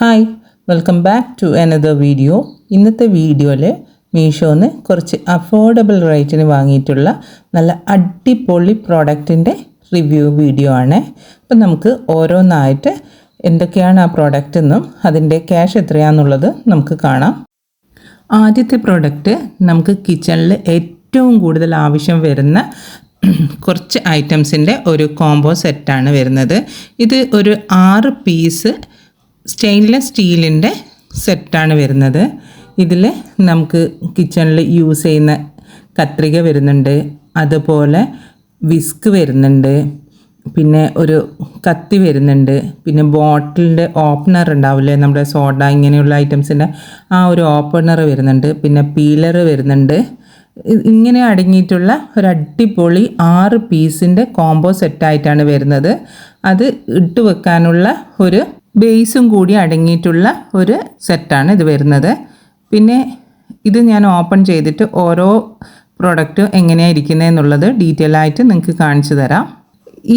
Hi welcome back to another video ഇന്നത്തെ വീഡിയോയിൽ മീഷോന്ന് കുറച്ച് അഫോർഡബിൾ റേറ്റിന് വാങ്ങിയിട്ടുള്ള നല്ല അടിപൊളി പ്രോഡക്റ്റിന്റെ റിവ്യൂ വീഡിയോ ആണ്. അപ്പം നമുക്ക് ഓരോന്നായിട്ട് എന്തൊക്കെയാണ് ആ പ്രോഡക്റ്റ് എന്നും അതിന്റെ ക്യാഷ് എത്രയാണെന്നുള്ളത് നമുക്ക് കാണാം. ആദ്യത്തെ പ്രോഡക്റ്റ് നമുക്ക് കിച്ചണിൽ ഏറ്റവും കൂടുതൽ ആവശ്യം വരുന്ന കുറച്ച് ഐറ്റംസിന്റെ ഒരു കോംബോ സെറ്റാണ് വരുന്നത്. ഇത് ഒരു ആറ് പീസ് സ്റ്റെയിൻലെസ് സ്റ്റീലിന്റെ സെറ്റാണ് വരുന്നത്. ഇതിൽ നമുക്ക് കിച്ചണിൽ യൂസ് ചെയ്യുന്ന കത്രിക വരുന്നുണ്ട്. അതുപോലെ വിസ്ക് വരുന്നുണ്ട്. പിന്നെ ഒരു കത്തി വരുന്നുണ്ട്. പിന്നെ ബോട്ടിലിന്റെ ഓപ്പണർ ഉണ്ടാവില്ലേ? നമ്മുടെ സോഡ ഇങ്ങനെയുള്ള ഐറ്റംസിന്റെ ആ ഒരു ഓപ്പണർ വരുന്നുണ്ട്. പിന്നെ പീലർ വരുന്നുണ്ട്. ഇങ്ങനെ അടങ്ങിയിട്ടുള്ള ഒരു അടിപൊളി ആറ് പീസിന്റെ കോംബോ സെറ്റായിട്ടാണ് വരുന്നത്. അത് ഇട്ട് വെക്കാനുള്ള ഒരു ബേസും കൂടി അടങ്ങിയിട്ടുള്ള ഒരു സെറ്റാണ് ഇത് വരുന്നത്. പിന്നെ ഇത് ഞാൻ ഓപ്പൺ ചെയ്തിട്ട് ഓരോ പ്രോഡക്റ്റ് എങ്ങനെയാണ് ഇരിക്കുന്നതെന്നുള്ളത് ഡീറ്റെയിൽ ആയിട്ട് നിങ്ങൾക്ക് കാണിച്ചു തരാം.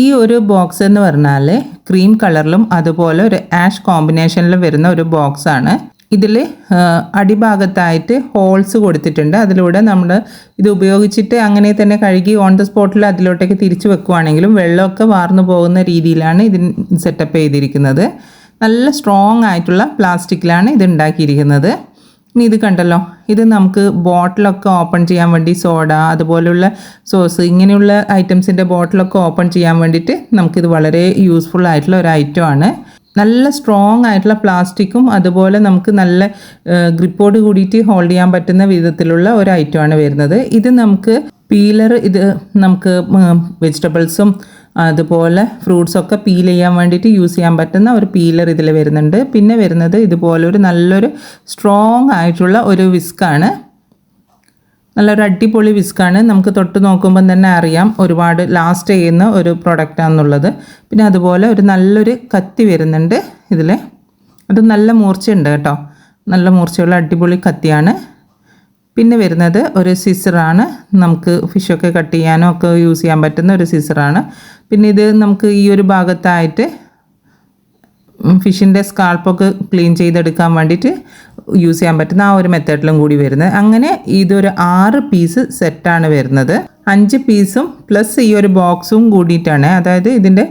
ഈ ഒരു ബോക്സ് എന്ന് പറഞ്ഞാൽ ക്രീം കളറിലും അതുപോലെ ഒരു ആഷ് കോമ്പിനേഷനിലും വരുന്ന ഒരു ബോക്സാണ് ഇതിൽ അടിഭാഗത്തായിട്ട് ഹോൾസ് കൊടുത്തിട്ടുണ്ട്. അതിലൂടെ നമ്മൾ ഇത് ഉപയോഗിച്ചിട്ട് അങ്ങനെ തന്നെ കഴുകി ഓൺ ദ സ്പോട്ടിൽ അതിലോട്ടേക്ക് തിരിച്ചു വെക്കുവാണെങ്കിലും വെള്ളമൊക്കെ വാർന്നു പോകുന്ന രീതിയിലാണ് ഇതിന് സെറ്റപ്പ് ചെയ്തിരിക്കുന്നത്. നല്ല സ്ട്രോങ് ആയിട്ടുള്ള പ്ലാസ്റ്റിക്കിലാണ് ഇത് ഉണ്ടാക്കിയിരിക്കുന്നത്. ഇനി ഇത് കണ്ടല്ലോ ഇത് നമുക്ക് ബോട്ടിലൊക്കെ ഓപ്പൺ ചെയ്യാൻ വേണ്ടി സോഡ അതുപോലുള്ള സോസ് ഇങ്ങനെയുള്ള ഐറ്റംസിന്റെ ബോട്ടിലൊക്കെ ഓപ്പൺ ചെയ്യാൻ വേണ്ടിയിട്ട് നമുക്കിത് വളരെ യൂസ്ഫുൾ ആയിട്ടുള്ള ഒരു ഐറ്റമാണ് നല്ല സ്ട്രോങ് ആയിട്ടുള്ള പ്ലാസ്റ്റിക്കും അതുപോലെ നമുക്ക് നല്ല ഗ്രിപ്പോട് കൂടിയിട്ട് ഹോൾഡ് ചെയ്യാൻ പറ്റുന്ന വിധത്തിലുള്ള ഒരു ഐറ്റമാണ് വരുന്നത്. ഇത് നമുക്ക് പീലർ ഇത് നമുക്ക് വെജിറ്റബിൾസും അതുപോലെ ഫ്രൂട്ട്സൊക്കെ പീൽ ചെയ്യാൻ വേണ്ടിയിട്ട് യൂസ് ചെയ്യാൻ പറ്റുന്ന ഒരു പീലർ ഇതിൽ വരുന്നുണ്ട്. പിന്നെ വരുന്നത് ഇതുപോലെ ഒരു നല്ലൊരു സ്ട്രോങ് ആയിട്ടുള്ള ഒരു വിസ്ക്കാണ് നല്ലൊരു അടിപൊളി വിസ്ക്കാണ് നമുക്ക് തൊട്ട് നോക്കുമ്പം തന്നെ അറിയാം ഒരുപാട് ലാസ്റ്റ് ചെയ്യുന്ന ഒരു പ്രൊഡക്റ്റാണെന്നുള്ളത് പിന്നെ അതുപോലെ ഒരു നല്ലൊരു കത്തി വരുന്നുണ്ട് ഇതിൽ അത് നല്ല മൂർച്ചയുണ്ട് കേട്ടോ. നല്ല മൂർച്ചയുള്ള അടിപൊളി കത്തിയാണ്. പിന്നെ വരുന്നത് ഒരു സിസറാണ് നമുക്ക് ഫിഷൊക്കെ കട്ട് ചെയ്യാനോ ഒക്കെ യൂസ് ചെയ്യാൻ പറ്റുന്ന ഒരു സിസറാണ് പിന്നെ ഇത് നമുക്ക് ഈ ഒരു ഭാഗത്തായിട്ട് ഫിഷിന്റെ സ്കാൾപ്പൊക്കെ ക്ലീൻ ചെയ്തെടുക്കാൻ വേണ്ടിയിട്ട് യൂസ് ചെയ്യാൻ പറ്റുന്ന ആ ഒരു മെത്തേഡിലും കൂടി വരുന്നത്. അങ്ങനെ ഇതൊരു ആറ് പീസ് സെറ്റാണ് വരുന്നത്. അഞ്ച് പീസും പ്ലസ് ഈ ഒരു ബോക്സും കൂടിയിട്ടാണ് അതായത് ഇതിന്റെ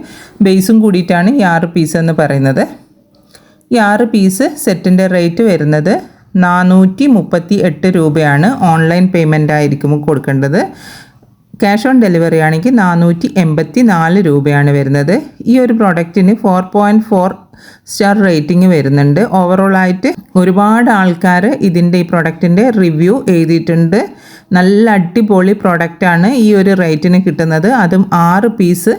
ബേസും കൂടിയിട്ടാണ് ഈ ആറ് പീസ് എന്ന് പറയുന്നത്. ഈ ആറ് പീസ് സെറ്റിന്റെ റേറ്റ് വരുന്നത് നാനൂറ്റി മുപ്പത്തി എട്ട് രൂപയാണ് ഓൺലൈൻ പേയ്മെന്റ് ആയിരിക്കും കൊടുക്കേണ്ടത്. ക്യാഷ് ഓൺ ഡെലിവറി ആണെങ്കിൽ നാനൂറ്റി എൺപത്തി നാല് രൂപയാണ് വരുന്നത്. ഈ ഒരു പ്രോഡക്റ്റിന് four point four star rating വരുന്നുണ്ട്. ഓവറോൾ ആയിട്ട് ഒരുപാട് ആൾക്കാർ ഇതിന്റെ ഈ പ്രൊഡക്റ്റിന്റെ റിവ്യൂ എഴുതിയിട്ടുണ്ട്. നല്ല അടിപൊളി പ്രൊഡക്റ്റാണ് ഈ ഒരു റേറ്റിന് കിട്ടുന്നത്. അതും ആറ് പീസ്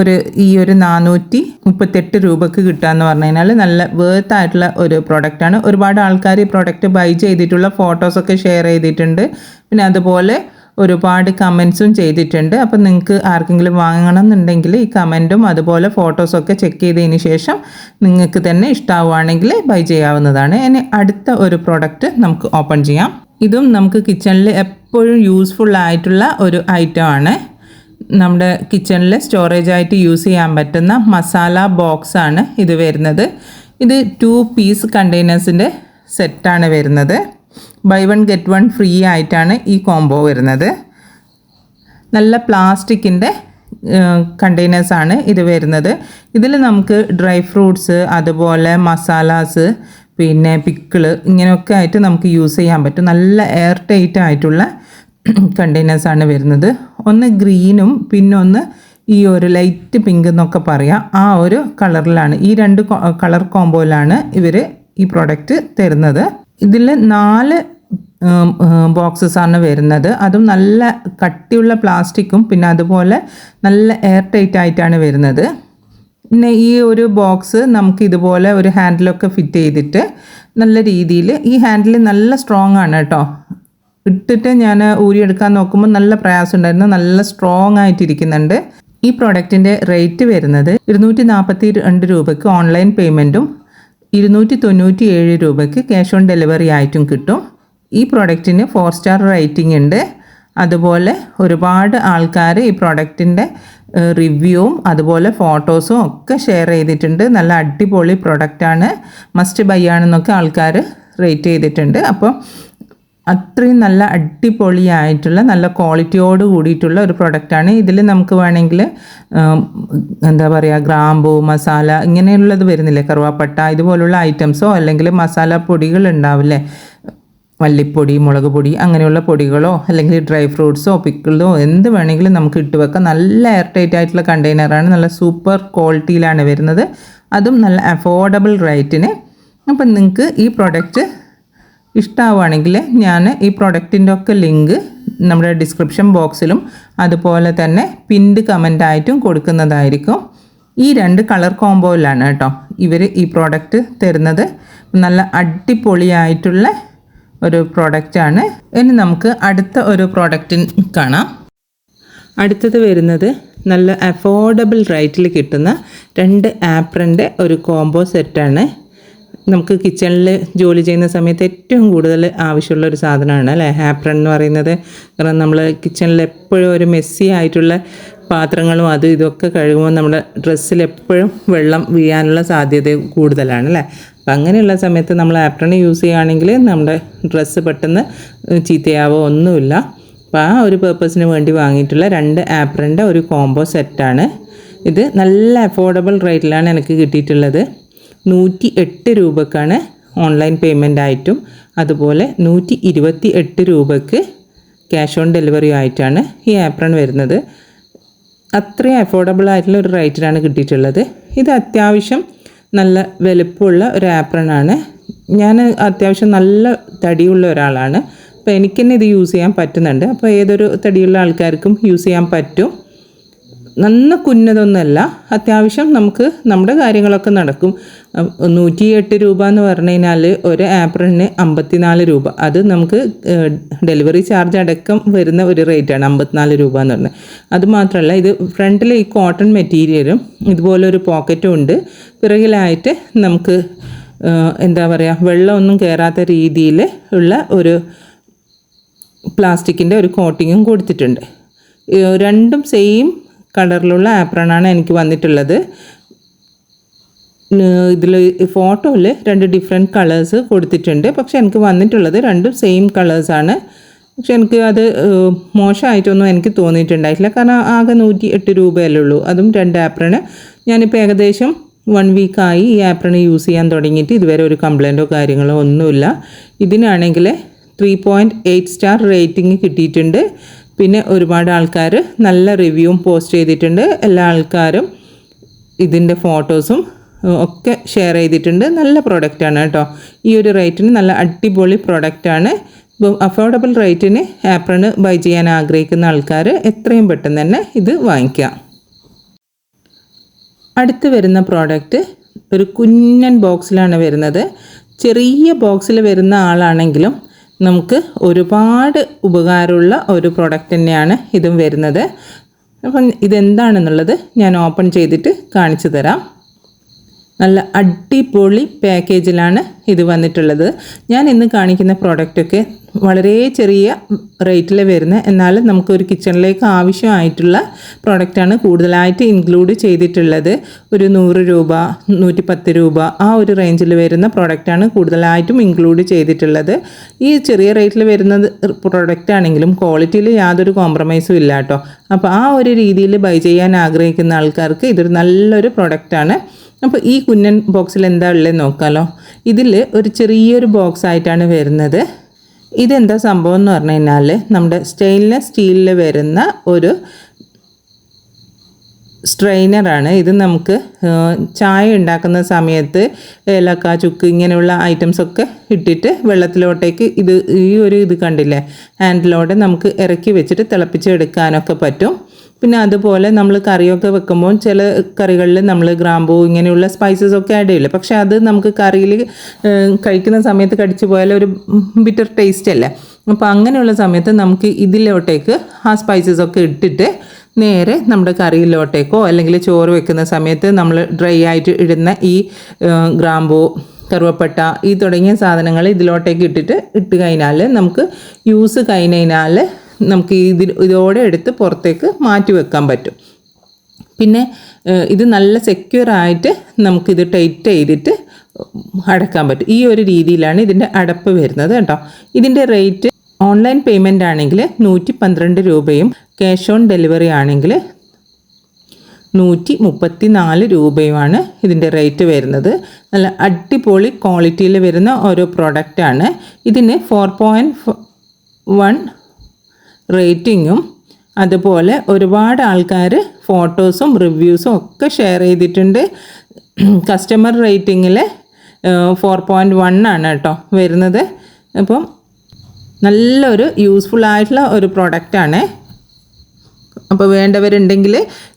ഒരു ഈ ഒരു നാനൂറ്റി മുപ്പത്തെട്ട് രൂപക്ക് കിട്ടുകയെന്ന് പറഞ്ഞു കഴിഞ്ഞാൽ നല്ല വേർത്ത് ആയിട്ടുള്ള ഒരു പ്രൊഡക്റ്റാണ് ഒരുപാട് ആൾക്കാർ ഈ പ്രൊഡക്റ്റ് ബൈ ചെയ്തിട്ടുള്ള ഫോട്ടോസൊക്കെ ഷെയർ ചെയ്തിട്ടുണ്ട്. പിന്നെ അതുപോലെ ഒരുപാട് കമൻസും ചെയ്തിട്ടുണ്ട്. അപ്പം നിങ്ങൾക്ക് ആർക്കെങ്കിലും വാങ്ങണം എന്നുണ്ടെങ്കിൽ ഈ കമന്റും അതുപോലെ ഫോട്ടോസൊക്കെ ചെക്ക് ചെയ്തതിന് ശേഷം നിങ്ങൾക്ക് തന്നെ ഇഷ്ടമാവുകയാണെങ്കിൽ ബൈ ചെയ്യാവുന്നതാണ്. ഇനി അടുത്ത ഒരു പ്രോഡക്റ്റ് നമുക്ക് ഓപ്പൺ ചെയ്യാം. ഇതും നമുക്ക് കിച്ചണിൽ എപ്പോഴും യൂസ്ഫുൾ ആയിട്ടുള്ള ഒരു ഐറ്റം ആണ്. നമ്മുടെ കിച്ചണിൽ സ്റ്റോറേജ് ആയിട്ട് യൂസ് ചെയ്യാൻ പറ്റുന്ന മസാല ബോക്സ് ആണ് ഇത് വരുന്നത്. ഇത് ടു പീസ് കണ്ടെയ്നേഴ്സിന്റെ സെറ്റാണ് വരുന്നത്. Buy one get one free ആയിട്ടാണ് ഈ കോംബോ വരുന്നത്. നല്ല പ്ലാസ്റ്റിക്കിന്റെ കണ്ടെയ്നേഴ്സാണ് ഇത് വരുന്നത്. ഇതിൽ നമുക്ക് ഡ്രൈ ഫ്രൂട്ട്സ് അതുപോലെ മസാലാസ് പിന്നെ പിക്കിൾ ഇങ്ങനെയൊക്കെ ആയിട്ട് നമുക്ക് യൂസ് ചെയ്യാൻ പറ്റും. നല്ല എയർ ടൈറ്റ് ആയിട്ടുള്ള കണ്ടെയ്നേഴ്സാണ് വരുന്നത്. ഒന്ന് ഗ്രീനും പിന്നെ ഒന്ന് ഈ ഒരു ലൈറ്റ് പിങ്ക് എന്നൊക്കെ പറയാം. ആ ഒരു കളറിലാണ് ഈ രണ്ട് കളർ കോംബോയിലാണ് ഇവർ ഈ പ്രോഡക്റ്റ് തരുന്നത്. ഇതിൽ നാല് ബോക്സസ് ആണ് വരുന്നത്. അതും നല്ല കട്ടിയുള്ള പ്ലാസ്റ്റിക്കും പിന്നെ അതുപോലെ നല്ല എയർ ടൈറ്റ് ആയിട്ടാണ് വരുന്നത്. പിന്നെ ഈ ഒരു ബോക്സ് നമുക്ക് ഇതുപോലെ ഒരു ഹാൻഡിലൊക്കെ ഫിറ്റ് ചെയ്തിട്ട് നല്ല രീതിയിൽ ഈ ഹാൻഡിൽ നല്ല സ്ട്രോങ് ആണ് കേട്ടോ. ഇട്ടിട്ട് ഞാൻ ഊരിയെടുക്കാൻ നോക്കുമ്പോൾ നല്ല പ്രയാസം ഉണ്ടായിരുന്നു. നല്ല സ്ട്രോങ് ആയിട്ടിരിക്കുന്നുണ്ട്. ഈ പ്രോഡക്റ്റിന്റെ റേറ്റ് വരുന്നത് ഇരുന്നൂറ്റി നാൽപ്പത്തി രണ്ട് രൂപയ്ക്ക് ഓൺലൈൻ പേയ്മെന്റും ഇരുന്നൂറ്റി തൊണ്ണൂറ്റി ഏഴ് രൂപയ്ക്ക് ക്യാഷ് ഓൺ ഡെലിവറി ആയിട്ടും കിട്ടും. ഈ പ്രോഡക്റ്റിന് ഫോർ സ്റ്റാർ റേറ്റിംഗ് ഉണ്ട്. അതുപോലെ ഒരുപാട് ആൾക്കാർ ഈ പ്രോഡക്റ്റിന്റെ റിവ്യൂവും അതുപോലെ ഫോട്ടോസും ഒക്കെ ഷെയർ ചെയ്തിട്ടുണ്ട്. നല്ല അടിപൊളി പ്രൊഡക്റ്റാണ് മസ്റ്റ് ബൈ ആണെന്നൊക്കെ ആൾക്കാർ റേറ്റ് ചെയ്തിട്ടുണ്ട്. അപ്പോൾ അത്രയും നല്ല അടിപൊളിയായിട്ടുള്ള നല്ല ക്വാളിറ്റിയോട് കൂടിയിട്ടുള്ള ഒരു പ്രൊഡക്റ്റാണ്. ഇതിൽ നമുക്ക് വേണമെങ്കിൽ എന്താ പറയുക ഗ്രാമ്പു മസാല ഇങ്ങനെയുള്ളത് വരുന്നില്ലേ? കറുവാപ്പട്ട ഇതുപോലുള്ള ഐറ്റംസോ അല്ലെങ്കിൽ മസാല പൊടികൾ ഉണ്ടാവില്ലേ? മല്ലിപ്പൊടി മുളക് പൊടി അങ്ങനെയുള്ള പൊടികളോ അല്ലെങ്കിൽ ഡ്രൈ ഫ്രൂട്ട്സോ പിക്കിളോ എന്ത് വേണമെങ്കിലും നമുക്ക് ഇട്ട് വെക്കാം. നല്ല എയർ ടൈറ്റ് ആയിട്ടുള്ള കണ്ടെയ്നറാണ്. നല്ല സൂപ്പർ ക്വാളിറ്റിയിലാണ് വരുന്നത്. അതും നല്ല അഫോർഡബിൾ റേറ്റിന്. അപ്പം നിങ്ങൾക്ക് ഈ പ്രൊഡക്റ്റ് ഇഷ്ടമാവുകയാണെങ്കിൽ ഞാൻ ഈ പ്രൊഡക്റ്റിന്റെ ഒക്കെ ലിങ്ക് നമ്മുടെ ഡിസ്ക്രിപ്ഷൻ ബോക്സിലും അതുപോലെ തന്നെ പിൻഡ് കമന്റ് ആയിട്ടും കൊടുക്കുന്നതായിരിക്കും. ഈ രണ്ട് കളർ കോംബോയിലാണ് കേട്ടോ ഇവർ ഈ പ്രോഡക്റ്റ് തരുന്നത്. നല്ല അടിപൊളിയായിട്ടുള്ള ഒരു പ്രോഡക്റ്റാണ് ഇനി നമുക്ക് അടുത്ത ഒരു പ്രോഡക്റ്റ് കാണാം. അടുത്തത് വരുന്നത് നല്ല അഫോർഡബിൾ റേറ്റിൽ കിട്ടുന്ന രണ്ട് ആപ്രന്റെ ഒരു കോംബോ സെറ്റാണ് നമുക്ക് കിച്ചണിൽ ജോലി ചെയ്യുന്ന സമയത്ത് ഏറ്റവും കൂടുതൽ ആവശ്യമുള്ള ഒരു സാധനമാണ് അല്ലേ? ആപ്രൺ എന്ന് പറയുന്നത്. കാരണം നമ്മൾ കിച്ചണിൽ എപ്പോഴും ഒരു മെസ്സി ആയിട്ടുള്ള പാത്രങ്ങളും അതും ഇതൊക്കെ കഴുകുമ്പോൾ നമ്മുടെ ഡ്രസ്സിൽ എപ്പോഴും വെള്ളം വീഴാനുള്ള സാധ്യത കൂടുതലാണ് അല്ലേ? അപ്പം അങ്ങനെയുള്ള സമയത്ത് നമ്മൾ ആപ്രൺ യൂസ് ചെയ്യുകയാണെങ്കിൽ നമ്മുടെ ഡ്രസ്സ് പെട്ടെന്ന് ചീത്തയാവോ ഒന്നുമില്ല. അപ്പോൾ ആ ഒരു പേർപ്പസിന് വേണ്ടി വാങ്ങിയിട്ടുള്ള രണ്ട് ആപ്രന്റെ ഒരു കോംബോ സെറ്റാണ് ഇത് നല്ല അഫോർഡബിൾ റേറ്റിലാണ് എനിക്ക് കിട്ടിയിട്ടുള്ളത്. നൂറ്റി എട്ട് രൂപക്കാണ് ഓൺലൈൻ പേയ്മെന്റ് ആയിട്ടും അതുപോലെ നൂറ്റി ഇരുപത്തി എട്ട് രൂപക്ക് ക്യാഷ് ഓൺ ഡെലിവറി ആയിട്ടാണ് ഈ ആപ്രൺ വരുന്നത്. അത്രയും അഫോർഡബിൾ ആയിട്ടുള്ള ഒരു റേറ്റിലാണ് കിട്ടിയിട്ടുള്ളത്. ഇത് അത്യാവശ്യം നല്ല വലുപ്പമുള്ള ഒരു ആപ്രൺ ആണ്. ഞാൻ അത്യാവശ്യം നല്ല തടിയുള്ള ഒരാളാണ്. അപ്പോൾ എനിക്ക് തന്നെ ഇത് യൂസ് ചെയ്യാൻ പറ്റുന്നുണ്ട്. അപ്പോൾ ഏതൊരു തടിയുള്ള ആൾക്കാർക്കും യൂസ് ചെയ്യാൻ പറ്റും. നന്ന കുന്നതൊന്നുമല്ല അത്യാവശ്യം നമുക്ക് നമ്മുടെ കാര്യങ്ങളൊക്കെ നടക്കും. നൂറ്റി എട്ട് രൂപ എന്ന് പറഞ്ഞു കഴിഞ്ഞാൽ ഒരു ആപ്രിന് അമ്പത്തിനാല് രൂപ. അത് നമുക്ക് ഡെലിവറി ചാർജ് അടക്കം വരുന്ന ഒരു റേറ്റാണ് അമ്പത്തിനാല് രൂപ എന്ന് പറഞ്ഞത്. അത് മാത്രമല്ല ഇത് ഫ്രണ്ടിൽ ഈ കോട്ടൺ മെറ്റീരിയലും ഇതുപോലെ ഒരു പോക്കറ്റും ഉണ്ട്. പിറകിലായിട്ട് നമുക്ക് എന്താ പറയുക വെള്ളമൊന്നും കയറാത്ത രീതിയിൽ ഉള്ള ഒരു പ്ലാസ്റ്റിക്കിന്റെ ഒരു കോട്ടിങ്ങും കൊടുത്തിട്ടുണ്ട്. രണ്ടും സെയിം കളറിലുള്ള ആപ്രണാണ് എനിക്ക് വന്നിട്ടുള്ളത്. ഇതിൽ ഫോട്ടോയിൽ രണ്ട് ഡിഫറെന്റ് കളേഴ്സ് കൊടുത്തിട്ടുണ്ട്. പക്ഷെ എനിക്ക് വന്നിട്ടുള്ളത് രണ്ടും സെയിം കളേഴ്സാണ് പക്ഷെ എനിക്ക് അത് മോശമായിട്ടൊന്നും എനിക്ക് തോന്നിയിട്ടുണ്ടായിട്ടില്ല. കാരണം ആകെ നൂറ്റി എട്ട് രൂപയല്ലേ ഉള്ളൂ. അതും രണ്ട് ആപ്രണ്. ഞാനിപ്പോൾ ഏകദേശം വൺ വീക്കായി ഈ ആപ്രണ് യൂസ് ചെയ്യാൻ തുടങ്ങിയിട്ട് ഇതുവരെ ഒരു കംപ്ലൈന്റോ കാര്യങ്ങളോ ഒന്നുമില്ല. ഇതിനാണെങ്കിൽ three point eight star rating കിട്ടിയിട്ടുണ്ട്. പിന്നെ ഒരുപാട് ആൾക്കാർ നല്ല റിവ്യൂവും പോസ്റ്റ് ചെയ്തിട്ടുണ്ട്. എല്ലാ ആൾക്കാരും ഇതിന്റെ ഫോട്ടോസും ഒക്കെ ഷെയർ ചെയ്തിട്ടുണ്ട്. നല്ല പ്രോഡക്റ്റാണ് കേട്ടോ. ഈ ഒരു റേറ്റിന് നല്ല അടിപൊളി പ്രോഡക്റ്റാണ് അഫോർഡബിൾ റേറ്റിന് ആപ്രണ് ബൈ ചെയ്യാൻ ആഗ്രഹിക്കുന്ന ആൾക്കാർ എത്രയും പെട്ടെന്ന് തന്നെ ഇത് വാങ്ങിക്കാം അടുത്ത് വരുന്ന പ്രോഡക്റ്റ് ഒരു കുഞ്ഞൻ ബോക്സിലാണ് വരുന്നത്. ചെറിയ ബോക്സിൽ വരുന്ന ആളാണെങ്കിലും നമുക്ക് ഒരുപാട് ഉപകാരമുള്ള ഒരു പ്രോഡക്റ്റ് തന്നെയാണ് ഇതും വരുന്നത്. അപ്പം ഇതെന്താണെന്നുള്ളത് ഞാൻ ഓപ്പൺ ചെയ്തിട്ട് കാണിച്ചു തരാം. നല്ല അടിപൊളി പാക്കേജിലാണ് ഇത് വന്നിട്ടുള്ളത്. ഞാൻ ഇന്ന് കാണിക്കുന്ന പ്രോഡക്റ്റൊക്കെ വളരെ ചെറിയ റേറ്റിൽ വരുന്ന. എന്നാലും നമുക്ക് ഒരു കിച്ചണിലേക്ക് ആവശ്യമായിട്ടുള്ള പ്രോഡക്റ്റാണ് കൂടുതലായിട്ട് ഇൻക്ലൂഡ് ചെയ്തിട്ടുള്ളത്. ഒരു നൂറ് രൂപ നൂറ്റി പത്ത് രൂപ ആ ഒരു റേഞ്ചിൽ വരുന്ന പ്രോഡക്റ്റാണ് കൂടുതലായിട്ടും ഇൻക്ലൂഡ് ചെയ്തിട്ടുള്ളത്. ഈ ചെറിയ റേറ്റിൽ വരുന്ന പ്രോഡക്റ്റ് ആണെങ്കിലും ക്വാളിറ്റിയിൽ യാതൊരു കോംപ്രമൈസും ഇല്ല കേട്ടോ. അപ്പോൾ ആ ഒരു രീതിയിൽ ബൈ ചെയ്യാൻ ആഗ്രഹിക്കുന്ന ആൾക്കാർക്ക് ഇതൊരു നല്ലൊരു പ്രോഡക്റ്റാണ്. അപ്പോൾ ഈ കുഞ്ഞൻ ബോക്സിൽ എന്താ ഉള്ളത് നോക്കാമല്ലോ ഇതിൽ ഒരു ചെറിയൊരു ബോക്സ് ആയിട്ടാണ് വരുന്നത്. ഇതെന്താ സംഭവം എന്ന് പറഞ്ഞു കഴിഞ്ഞാൽ നമ്മുടെ സ്റ്റെയിൻലെസ് സ്റ്റീലിൽ വരുന്ന ഒരു സ്ട്രെയിനറാണ് ഇത് നമുക്ക് ചായ ഉണ്ടാക്കുന്ന സമയത്ത് ഏലക്ക ചുക്ക് ഇങ്ങനെയുള്ള ഐറ്റംസ് ഒക്കെ ഇട്ടിട്ട് വെള്ളത്തിലോട്ടേക്ക് ഇത് ഈ ഒരു ഇത് കണ്ടില്ലേ? ഹാൻഡിലോടെ നമുക്ക് ഇറക്കി വെച്ചിട്ട് തിളപ്പിച്ചെടുക്കാനൊക്കെ പറ്റും. പിന്നെ അതുപോലെ നമ്മൾ കറിയൊക്കെ വെക്കുമ്പോൾ ചില കറികളിൽ നമ്മൾ ഗ്രാമ്പൂ ഇങ്ങനെയുള്ള സ്പൈസസ് ഒക്കെ ആഡ് ചെയ്യില്ല പക്ഷേ അത് നമുക്ക് കറിയിൽ കഴിക്കുന്ന സമയത്ത് കടിച്ചു പോയാൽ ഒരു ബിറ്റർ ടേസ്റ്റ് അല്ലേ? അപ്പോൾ അങ്ങനെയുള്ള സമയത്ത് നമുക്ക് ഇതിലോട്ടേക്ക് ആ സ്പൈസസ് ഒക്കെ ഇട്ടിട്ട് നേരെ നമ്മുടെ കറിയിലോട്ടേക്കോ അല്ലെങ്കിൽ ചോറ് വെക്കുന്ന സമയത്ത് നമ്മൾ ഡ്രൈ ആയിട്ട് ഇടുന്ന ഈ ഗ്രാമ്പൂ കറുവപ്പട്ട ഈ തുടങ്ങിയ സാധനങ്ങൾ ഇതിലോട്ടേക്ക് ഇട്ടിട്ട് ഇട്ട് കഴിഞ്ഞാൽ നമുക്ക് യൂസ് കഴിഞ്ഞാൽ നമുക്ക് ഇതിൽ ഇതോടെ എടുത്ത് പുറത്തേക്ക് മാറ്റി വെക്കാൻ പറ്റും. പിന്നെ ഇത് നല്ല സെക്യൂർ ആയിട്ട് നമുക്കിത് ടൈറ്റ് ചെയ്തിട്ട് അടക്കാൻ പറ്റും. ഈ ഒരു രീതിയിലാണ് ഇതിന്റെ അടപ്പ് വരുന്നത് കേട്ടോ. ഇതിന്റെ റേറ്റ് ഓൺലൈൻ പേയ്മെന്റ് ആണെങ്കിൽ നൂറ്റി പന്ത്രണ്ട് രൂപയും ക്യാഷ് ഓൺ ഡെലിവറി ആണെങ്കിൽ നൂറ്റി മുപ്പത്തി നാല് രൂപയുമാണ് ഇതിന്റെ റേറ്റ് വരുന്നത്. നല്ല അടിപൊളി ക്വാളിറ്റിയിൽ വരുന്ന ഓരോ പ്രോഡക്റ്റാണ് ഇതിന് ഫോർ പോയിന്റ് വൺ റേറ്റിങ്ങും അതുപോലെ ഒരുപാട് ആൾക്കാർ ഫോട്ടോസും റിവ്യൂസും ഒക്കെ ഷെയർ ചെയ്തിട്ടുണ്ട്. കസ്റ്റമർ റേറ്റിങ്ങിൽ ഫോർ പോയിന്റ് വൺ ആണ് കേട്ടോ വരുന്നത്. അപ്പം നല്ലൊരു യൂസ്ഫുൾ ആയിട്ടുള്ള ഒരു പ്രോഡക്റ്റാണ് അപ്പോൾ വേണ്ടവരുണ്ടെങ്കിൽ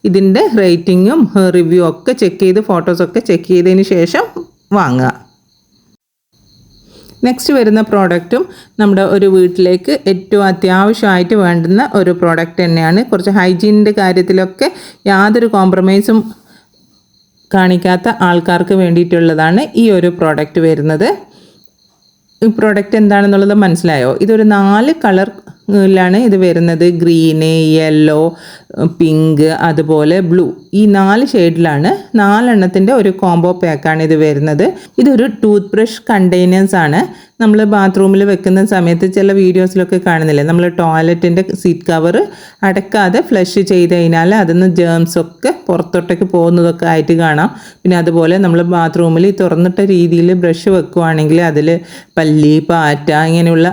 ഇതിന്റെ റേറ്റിങ്ങും റിവ്യൂ ഒക്കെ ചെക്ക് ചെയ്ത് ഫോട്ടോസൊക്കെ ചെക്ക് ചെയ്തതിന് ശേഷം വാങ്ങുക. നെക്സ്റ്റ് വരുന്ന പ്രോഡക്റ്റും നമ്മുടെ ഒരു വീട്ടിലേക്ക് ഏറ്റവും അത്യാവശ്യമായിട്ട് വേണ്ടുന്ന ഒരു പ്രോഡക്റ്റ് തന്നെയാണ്. കുറച്ച് ഹൈജീനിന്റെ കാര്യത്തിലൊക്കെ യാതൊരു കോംപ്രമൈസും കാണിക്കാത്ത ആൾക്കാർക്ക് വേണ്ടിയിട്ടുള്ളതാണ് ഈ ഒരു പ്രോഡക്റ്റ് വരുന്നത്. ഈ പ്രോഡക്റ്റ് എന്താണെന്നുള്ളത് മനസ്സിലായോ? ഇതൊരു നാല് കളറിലാണ് ഇത് വരുന്നത്. ഗ്രീന് യെല്ലോ പിങ്ക് അതുപോലെ ബ്ലൂ ഈ നാല് ഷെയ്ഡിലാണ് നാലെണ്ണത്തിന്റെ ഒരു കോംബോ പാക്കാണ് ഇത് വരുന്നത്. ഇതൊരു ടൂത്ത് ബ്രഷ് കണ്ടെയ്നേഴ്സ് ആണ് നമ്മൾ ബാത്റൂമിൽ വെക്കുന്ന സമയത്ത് ചില വീഡിയോസിലൊക്കെ കാണുന്നില്ലേ? നമ്മൾ ടോയ്ലറ്റിന്റെ സീറ്റ് കവർ അടക്കാതെ ഫ്ലഷ് ചെയ്ത് കഴിഞ്ഞാൽ അതിൽ ജേംസ് ഒക്കെ പുറത്തോട്ടേക്ക് പോകുന്നതൊക്കെ ആയിട്ട് കാണാം. പിന്നെ അതുപോലെ നമ്മൾ ബാത്റൂമിൽ തുറന്നിട്ട രീതിയിൽ ബ്രഷ് വെക്കുവാണെങ്കിൽ അതിൽ പല്ലി പാറ്റ ഇങ്ങനെയുള്ള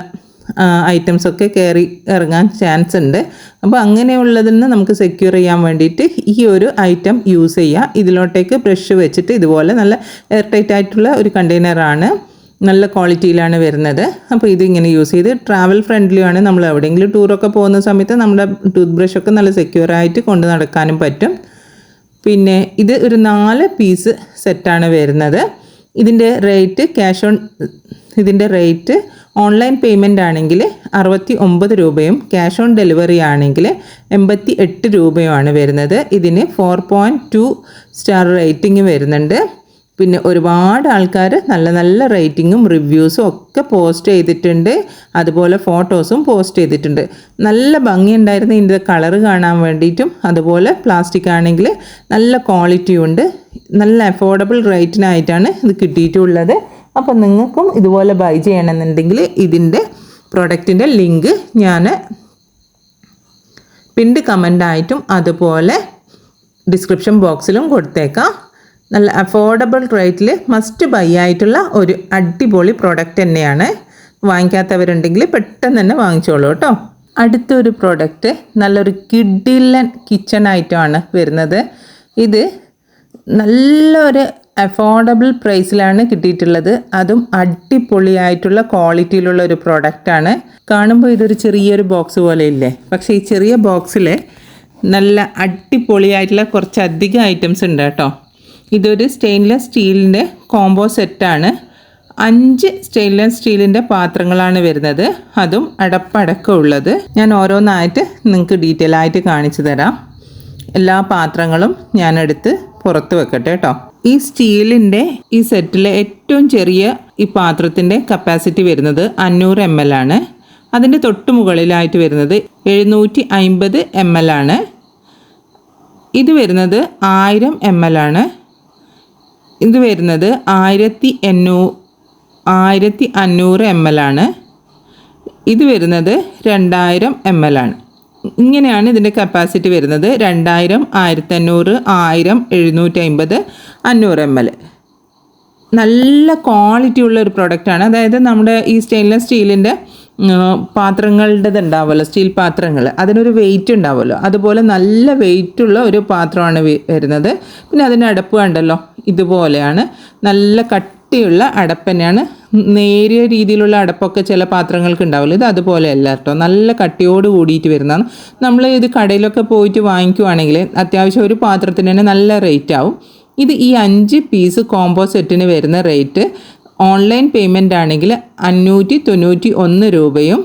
ഐറ്റംസ് ഒക്കെ കയറി ഇറങ്ങാൻ ചാൻസ് ഉണ്ട്. അപ്പോൾ അങ്ങനെയുള്ളതിൽ നിന്ന് നമുക്ക് സെക്യൂർ ചെയ്യാൻ വേണ്ടിയിട്ട് ഈ ഒരു ഐറ്റം യൂസ് ചെയ്യുക ഇതിലോട്ടേക്ക് ബ്രഷ് വെച്ചിട്ട് ഇതുപോലെ നല്ല എയർ ടൈറ്റ് ആയിട്ടുള്ള ഒരു കണ്ടെയ്നറാണ് നല്ല ക്വാളിറ്റിയിലാണ് വരുന്നത്. അപ്പോൾ ഇതിങ്ങനെ യൂസ് ചെയ്ത് ട്രാവൽ ഫ്രണ്ട്ലിയാണ് നമ്മൾ എവിടെയെങ്കിലും ടൂറൊക്കെ പോകുന്ന സമയത്ത് നമ്മുടെ ടൂത്ത് ബ്രഷൊക്കെ നല്ല സെക്യൂറായിട്ട് കൊണ്ട് നടക്കാനും പറ്റും. പിന്നെ ഇത് ഒരു നാല് പീസ് സെറ്റാണ് വരുന്നത്. ഇതിന്റെ റേറ്റ് ക്യാഷ് ഓൺ ഇതിന്റെ റേറ്റ് ഓൺലൈൻ പേയ്മെന്റ് ആണെങ്കിൽ അറുപത്തി ഒമ്പത് രൂപയും ക്യാഷ് ഓൺ ഡെലിവറി ആണെങ്കിൽ എൺപത്തി എട്ട് രൂപയുമാണ് വരുന്നത്. ഇതിന് four point two star rating വരുന്നുണ്ട്. പിന്നെ ഒരുപാട് ആൾക്കാർ നല്ല നല്ല റേറ്റിങ്ങും റിവ്യൂസും ഒക്കെ പോസ്റ്റ് ചെയ്തിട്ടുണ്ട്. അതുപോലെ ഫോട്ടോസും പോസ്റ്റ് ചെയ്തിട്ടുണ്ട്. നല്ല ഭംഗിയുണ്ടായിരുന്നു ഇതിന്റെ കളറ് കാണാൻ വേണ്ടിയിട്ടും അതുപോലെ പ്ലാസ്റ്റിക് ആണെങ്കിൽ നല്ല ക്വാളിറ്റി ഉണ്ട്. നല്ല അഫോർഡബിൾ റേറ്റിനായിട്ടാണ് ഇത് കിട്ടിയിട്ടുള്ളത്. അപ്പോൾ നിങ്ങൾക്കും ഇതുപോലെ ബൈ ചെയ്യണമെന്നുണ്ടെങ്കിൽ ഇതിന്റെ പ്രൊഡക്റ്റിന്റെ ലിങ്ക് ഞാൻ പിൻഡ് കമന്റായിട്ടും അതുപോലെ ഡിസ്ക്രിപ്ഷൻ ബോക്സിലും കൊടുത്തേക്കാം. നല്ല അഫോർഡബിൾ റേറ്റിൽ മസ്റ്റ് ബൈ ആയിട്ടുള്ള ഒരു അടിപൊളി പ്രോഡക്റ്റ് തന്നെയാണ്. വാങ്ങിക്കാത്തവരുണ്ടെങ്കിൽ പെട്ടെന്ന് തന്നെ വാങ്ങിച്ചോളൂ കേട്ടോ. അടുത്തൊരു പ്രോഡക്റ്റ് നല്ലൊരു കിഡിലൻ കിച്ചൺ ഐറ്റമാണ് വരുന്നത്. ഇത് നല്ലൊരു അഫോർഡബിൾ പ്രൈസിലാണ് കിട്ടിയിട്ടുള്ളത്. അതും അടിപൊളിയായിട്ടുള്ള ക്വാളിറ്റിയിലുള്ള ഒരു പ്രോഡക്റ്റാണ് കാണുമ്പോൾ ഇതൊരു ചെറിയൊരു ബോക്സ് പോലെ ഇല്ലേ? പക്ഷേ ഈ ചെറിയ ബോക്സിൽ നല്ല അടിപൊളിയായിട്ടുള്ള കുറച്ചധികം ഐറ്റംസ് ഉണ്ട് കേട്ടോ. ഇതൊരു സ്റ്റെയിൻലെസ് സ്റ്റീലിന്റെ കോംബോ സെറ്റാണ് അഞ്ച് സ്റ്റെയിൻലെസ് സ്റ്റീലിന്റെ പാത്രങ്ങളാണ് വരുന്നത്. അതും അടപ്പടക്കം ഉള്ളത്. ഞാൻ ഓരോന്നായിട്ട് നിങ്ങൾക്ക് ഡീറ്റെയിൽ ആയിട്ട് കാണിച്ചു തരാം. എല്ലാ പാത്രങ്ങളും ഞാനെടുത്ത് പുറത്ത് വെക്കട്ടെ കേട്ടോ. ഈ സ്റ്റീലിന്റെ ഈ സെറ്റിലെ ഏറ്റവും ചെറിയ ഈ പാത്രത്തിന്റെ കപ്പാസിറ്റി വരുന്നത് അഞ്ഞൂറ് എം എൽ ആണ്. അതിന്റെ തൊട്ട് മുകളിലായിട്ട് വരുന്നത് എഴുന്നൂറ്റി അമ്പത് എം എൽ ആണ്. ഇത് വരുന്നത് ആയിരം എം എൽ ആണ്. ഇത് വരുന്നത് ആയിരത്തി എണ്ണൂ ആയിരത്തി അഞ്ഞൂറ് എം എൽ ആണ്. ഇത് വരുന്നത് രണ്ടായിരം എം എൽ ആണ്. ഇങ്ങനെയാണ് ഇതിന്റെ കപ്പാസിറ്റി വരുന്നത്. രണ്ടായിരം ആയിരത്തി അഞ്ഞൂറ് ആയിരം എഴുന്നൂറ്റി അമ്പത് അഞ്ഞൂറ് എം എൽ നല്ല ക്വാളിറ്റി ഉള്ള ഒരു പ്രൊഡക്റ്റാണ് അതായത് നമ്മുടെ ഈ സ്റ്റെയിൻലെസ് സ്റ്റീലിന്റെ പാത്രങ്ങളുടേത് ഉണ്ടാവുമല്ലോ സ്റ്റീൽ പാത്രങ്ങൾ. അതിനൊരു വെയിറ്റ് ഉണ്ടാവുമല്ലോ. അതുപോലെ നല്ല വെയിറ്റുള്ള ഒരു പാത്രമാണ് വരുന്നത്. പിന്നെ അതിന്റെ അടപ്പ് കണ്ടല്ലോ ഇതുപോലെയാണ്. നല്ല കട്ടിയുള്ള അടപ്പ് തന്നെയാണ് നേരിയ രീതിയിലുള്ള അടപ്പൊക്കെ ചില പാത്രങ്ങൾക്ക് ഉണ്ടാവില്ല. ഇത് അതുപോലെയല്ല കേട്ടോ. നല്ല കട്ടിയോട് കൂടിയിട്ട് വരുന്നതാണ്. നമ്മൾ ഇത് കടയിലൊക്കെ പോയിട്ട് വാങ്ങിക്കുവാണെങ്കിൽ അത്യാവശ്യം ഒരു പാത്രത്തിന് തന്നെ നല്ല റേറ്റ് ആവും. ഇത് ഈ അഞ്ച് പീസ് കോംബോ സെറ്റിന് വരുന്ന റേറ്റ് ഓൺലൈൻ പേയ്മെന്റ് ആണെങ്കിൽ അഞ്ഞൂറ്റി തൊണ്ണൂറ്റി ഒന്ന് രൂപയും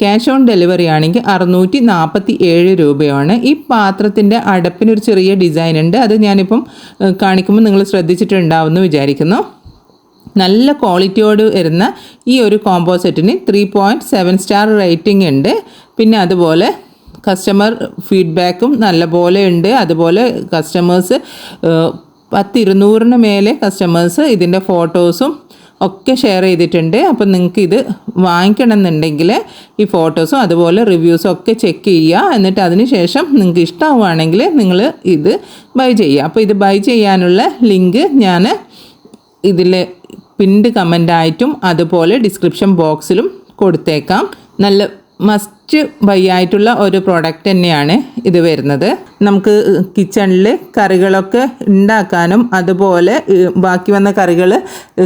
ക്യാഷ് ഓൺ ഡെലിവറി ആണെങ്കിൽ അറുന്നൂറ്റി നാൽപ്പത്തി ഏഴ് രൂപയാണ് ഈ പാത്രത്തിന്റെ അടപ്പിനൊരു ചെറിയ ഡിസൈൻ ഉണ്ട്. അത് ഞാനിപ്പം കാണിക്കുമ്പോൾ നിങ്ങൾ ശ്രദ്ധിച്ചിട്ടുണ്ടാവുമെന്ന് വിചാരിക്കുന്നു. നല്ല ക്വാളിറ്റിയോട് വരുന്ന ഈ ഒരു കോംബോ സെറ്റിന് three point seven star rating ഉണ്ട്. പിന്നെ അതുപോലെ കസ്റ്റമർ ഫീഡ്ബാക്കും നല്ല നല്ലപോലെ ഉണ്ട്. അതുപോലെ കസ്റ്റമേഴ്സ് പത്തിരുന്നൂറിന് മേലെ കസ്റ്റമേഴ്സ് ഇതിന്റെ ഫോട്ടോസും ഒക്കെ ഷെയർ ചെയ്തിട്ടുണ്ട്. അപ്പം നിങ്ങൾക്ക് ഇത് വാങ്ങിക്കണം എന്നുണ്ടെങ്കിൽ ഈ ഫോട്ടോസും അതുപോലെ റിവ്യൂസും ഒക്കെ ചെക്ക് ചെയ്യുക. എന്നിട്ട് അതിന് ശേഷം നിങ്ങൾക്ക് ഇഷ്ടമാവുകയാണെങ്കിൽ നിങ്ങൾ ഇത് ബൈ ചെയ്യുക. അപ്പോൾ ഇത് ബൈ ചെയ്യാനുള്ള ലിങ്ക് ഞാൻ ഇതിൽ പിൻഡ് കമന്റായിട്ടും അതുപോലെ ഡിസ്ക്രിപ്ഷൻ ബോക്സിലും കൊടുത്തേക്കാം. നല്ല മസ്റ്റ് ബൈ ആയിട്ടുള്ള ഒരു പ്രോഡക്റ്റ് തന്നെയാണ് ഇത് വരുന്നത്. നമുക്ക് കിച്ചണിൽ കറികളൊക്കെ ഉണ്ടാക്കാനും അതുപോലെ ബാക്കി വന്ന കറികൾ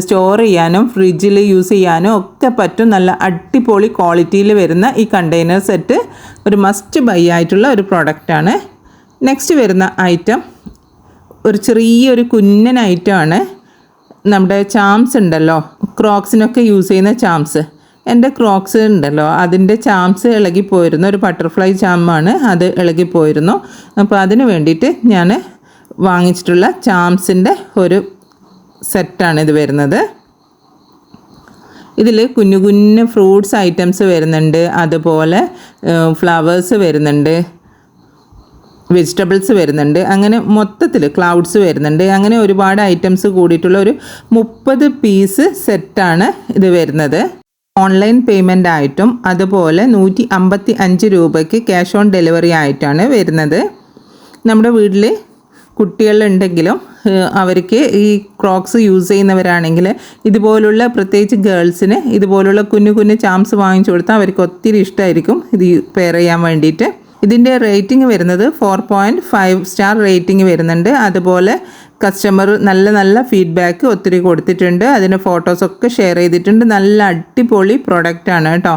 സ്റ്റോർ ചെയ്യാനും ഫ്രിഡ്ജിൽ യൂസ് ചെയ്യാനും ഒക്കെ പറ്റും. നല്ല അടിപൊളി ക്വാളിറ്റിയിൽ വരുന്ന ഈ കണ്ടെയ്നർ സെറ്റ് ഒരു മസ്റ്റ് ബൈ ആയിട്ടുള്ള ഒരു പ്രോഡക്റ്റാണ് നെക്സ്റ്റ് വരുന്ന ഐറ്റം ഒരു ചെറിയൊരു കുഞ്ഞൻ ഐറ്റമാണ് നമ്മുടെ ചാംസ് ഉണ്ടല്ലോ. ക്രോക്സിനൊക്കെ യൂസ് ചെയ്യുന്ന ചാംസ് എന്റെ ക്രോക്സ് ഉണ്ടല്ലോ. അതിന്റെ ചാംസ് ഇളകിപ്പോയിരുന്നു ഒരു ബട്ടർഫ്ലൈ ചാമാണ് അത് ഇളകിപ്പോയിരുന്നു അപ്പോൾ അതിന് വേണ്ടിയിട്ട് ഞാൻ വാങ്ങിച്ചിട്ടുള്ള ചാംസിന്റെ ഒരു സെറ്റാണ് ഇത് വരുന്നത്. ഇതിൽ കുഞ്ഞു കുഞ്ഞു ഫ്രൂട്ട്സ് ഐറ്റംസ് വരുന്നുണ്ട്. അതുപോലെ ഫ്ലവേഴ്സ് വരുന്നുണ്ട്. വെജിറ്റബിൾസ് വരുന്നുണ്ട്. അങ്ങനെ മൊത്തത്തിൽ ക്ലൗഡ്സ് വരുന്നുണ്ട്. അങ്ങനെ ഒരുപാട് ഐറ്റംസ് കൂടിയിട്ടുള്ള ഒരു മുപ്പത് പീസ് സെറ്റാണ് ഇത് വരുന്നത്. ഓൺലൈൻ പേയ്മെന്റ് ആയിട്ടും അതുപോലെ നൂറ്റി അമ്പത്തി അഞ്ച് രൂപയ്ക്ക് ക്യാഷ് ഓൺ ഡെലിവറി ആയിട്ടാണ് വരുന്നത്. നമ്മുടെ വീട്ടിൽ കുട്ടികളുണ്ടെങ്കിലും അവർക്ക് ഈ ക്രോക്സ് യൂസ് ചെയ്യുന്നവരാണെങ്കിൽ ഇതുപോലുള്ള പ്രത്യേകിച്ച് ഗേൾസിന് ഇതുപോലുള്ള കുഞ്ഞു കുഞ്ഞു ചാംസ് വാങ്ങിച്ചു കൊടുത്താൽ അവർക്ക് ഒത്തിരി ഇഷ്ടമായിരിക്കും ഇത് പെയർ ചെയ്യാൻ വേണ്ടിയിട്ട്. ഇതിന്റെ റേറ്റിംഗ് വരുന്നത് four point five star rating വരുന്നുണ്ട്. അതുപോലെ കസ്റ്റമർ നല്ല നല്ല ഫീഡ്ബാക്ക് ഒത്തിരി കൊടുത്തിട്ടുണ്ട്. അതിന്റെ ഫോട്ടോസൊക്കെ ഷെയർ ചെയ്തിട്ടുണ്ട്. നല്ല അടിപൊളി പ്രൊഡക്റ്റാണ് കേട്ടോ.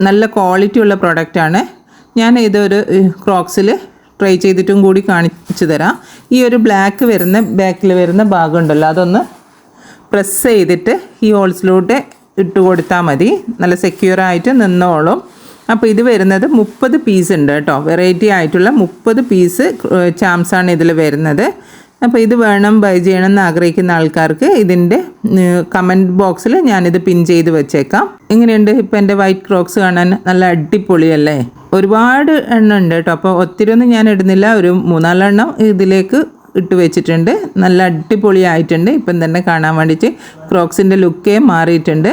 നല്ല ക്വാളിറ്റി ഉള്ള പ്രൊഡക്റ്റാണ് ഞാൻ ഇതൊരു ക്രോക്സിൽ ട്രൈ ചെയ്തിട്ടും കൂടി കാണിച്ചു തരാം. ഈ ഒരു ബ്ലാക്ക് വരുന്ന ബാക്കിൽ വരുന്ന ഭാഗം ഉണ്ടല്ലോ. അതൊന്ന് പ്രസ് ചെയ്തിട്ട് ഈ ഹോൾസിലോട്ട് ഇട്ട് കൊടുത്താൽ മതി. നല്ല സെക്യൂർ ആയിട്ട് നിന്നോളും. അപ്പോൾ ഇത് വരുന്നത് മുപ്പത് പീസ് ഉണ്ട് കേട്ടോ. വെറൈറ്റി ആയിട്ടുള്ള മുപ്പത് പീസ് ചാംസാണ് ഇതിൽ വരുന്നത്. അപ്പോൾ ഇത് വേണം ബൈ ചെയ്യണം എന്ന് ആഗ്രഹിക്കുന്ന ആൾക്കാർക്ക് ഇതിന്റെ കമന്റ് ബോക്സിൽ ഞാനിത് പിൻ ചെയ്ത് വെച്ചേക്കാം. ഇങ്ങനെയുണ്ട് ഇപ്പോൾ എന്റെ വൈറ്റ് ക്രോക്സ് കാണാൻ നല്ല അടിപൊളിയല്ലേ? ഒരുപാട് എണ്ണം ഉണ്ട് കേട്ടോ. അപ്പോൾ ഒത്തിരി ഒന്നും ഞാൻ ഇടുന്നില്ല. ഒരു മൂന്നാലെണ്ണം ഇതിലേക്ക് ഇട്ട് വെച്ചിട്ടുണ്ട്. നല്ല അടിപൊളിയായിട്ടുണ്ട്. ഇപ്പം തന്നെ കാണാൻ വേണ്ടിയിട്ട് ക്രോക്സിന്റെ ലുക്കേ മാറിയിട്ടുണ്ട്.